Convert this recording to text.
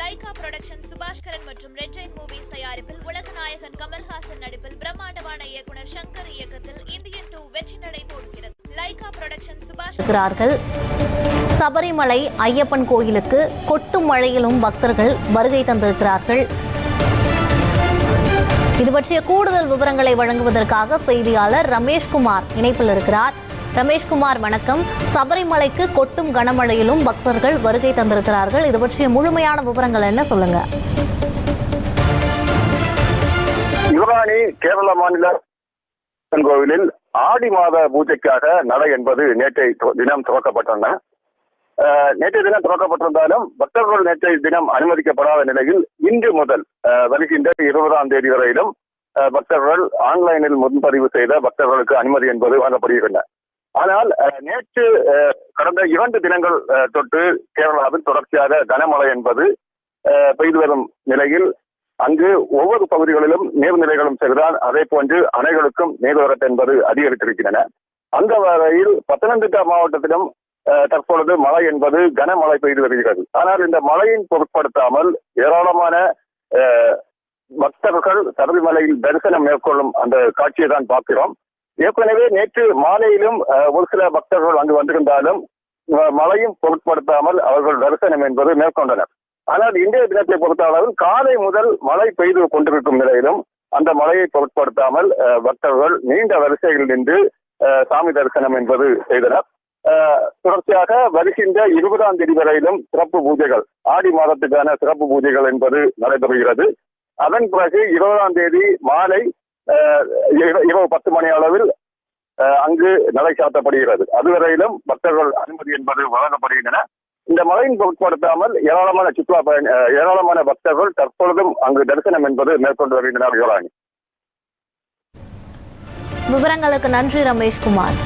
Lyca production Subaskaran மற்றும் red Jain movies தயாரிப்பில் உலக நாயகன் கமல்ஹாசன் நடிப்பில் பிரம்மாண்டமான இயக்குனர் சங்கர் இயக்கத்தில் இந்தியன் டூ வெற்றி நடை போடுகிறது. லைகா புரொடக்ஷன் சுபாஷ் சபரிமலை ஐயப்பன் கோயிலுக்கு கொட்டும் மழையிலும் பக்தர்கள் வருகை தந்திருக்கிறார்கள். இது பற்றிய கூடுதல் விவரங்களை வழங்குவதற்காக செய்தியாளர் ரமேஷ்குமார் இணைப்பில் இருக்கிறார். ரமேஷ்குமார் வணக்கம். சபரிமலைக்கு கொட்டும் கனமழையிலும் பக்தர்கள் வருகை தந்திருக்கிறார்கள். இது பற்றிய முழுமையான விவரங்கள் என்ன சொல்லுங்க. யுவராணி கேரள மாநில கோவிலில் ஆடி மாத பூஜைக்காக நடை என்பது நேற்றை தினம் துவக்கப்பட்டன. நேற்றைய தினம் துவக்கப்பட்டிருந்தாலும் பக்தர்கள் நேற்றைய தினம் அனுமதிக்கப்படாத நிலையில் இன்று முதல் வருகின்ற இருபதாம் தேதி வரையிலும் பக்தர்கள் ஆன்லைனில் முன்பதிவு செய்த பக்தர்களுக்கு அனுமதி என்பது வழங்கப்படுகின்றன. ஆனால் அஹ், நேற்று அஹ், கடந்த இரண்டு தினங்கள் தொட்டு கேரளாவில் தொடர்ச்சியாக கனமழை என்பது பெய்து வரும் நிலையில் அங்கு ஒவ்வொரு பகுதிகளிலும் நீர்நிலைகளும் செய்தால் அதே போன்று அணைகளுக்கும் நீர்வரத்து என்பது அதிகரித்திருக்கின்றன. அந்த வகையில் பத்தனந்திட்டா மாவட்டத்திலும் தற்பொழுது மழை என்பது கனமழை பெய்து வருகிறது. ஆனால் இந்த மழையின் பொருட்படுத்தாமல் ஏராளமான அஹ், பக்தர்கள் சபரிமலையில் தரிசனம் மேற்கொள்ளும் அந்த காட்சியை தான் பார்க்கிறோம். ஏற்கனவே நேற்று மாலையிலும் ஒரு சில பக்தர்கள் அங்கு வந்திருந்தாலும் மழையும் பொருட்படுத்தாமல் அவர்கள் தரிசனம் என்பது மேற்கொண்டனர். ஆனால் இன்றைய தினத்தை பொறுத்தளவில் காலை முதல் மழை பெய்து கொண்டிருக்கும் நிலையிலும் அந்த மழையை பொருட்படுத்தாமல் பக்தர்கள் நீண்ட வரிசையில் நின்று சாமி தரிசனம் என்பது செய்தனர். தொடர்ச்சியாக வருகின்ற இருபதாம் தேதி வரையிலும் சிறப்பு பூஜைகள் ஆடி மாதத்துக்கான சிறப்பு பூஜைகள் என்பது நடைபெறுகிறது. அதன் பிறகு இருபதாம் தேதி மாலை இரவு பத்து மணி அளவில் அஹ், அங்கு நடை சாத்தப்படுகிறது. அதுவரையிலும் பக்தர்கள் அனுமதி என்பது வழங்கப்படுகின்றன. இந்த மழையின் பொருட்படுத்தாமல் ஏராளமான சுற்றுலா பயணி ஏராளமான பக்தர்கள் தற்பொழுதும் அங்கு தரிசனம் என்பது மேற்கொண்டு வருகின்றனர் யுவராணி விவரங்களுக்கு நன்றி ரமேஷ்குமார்.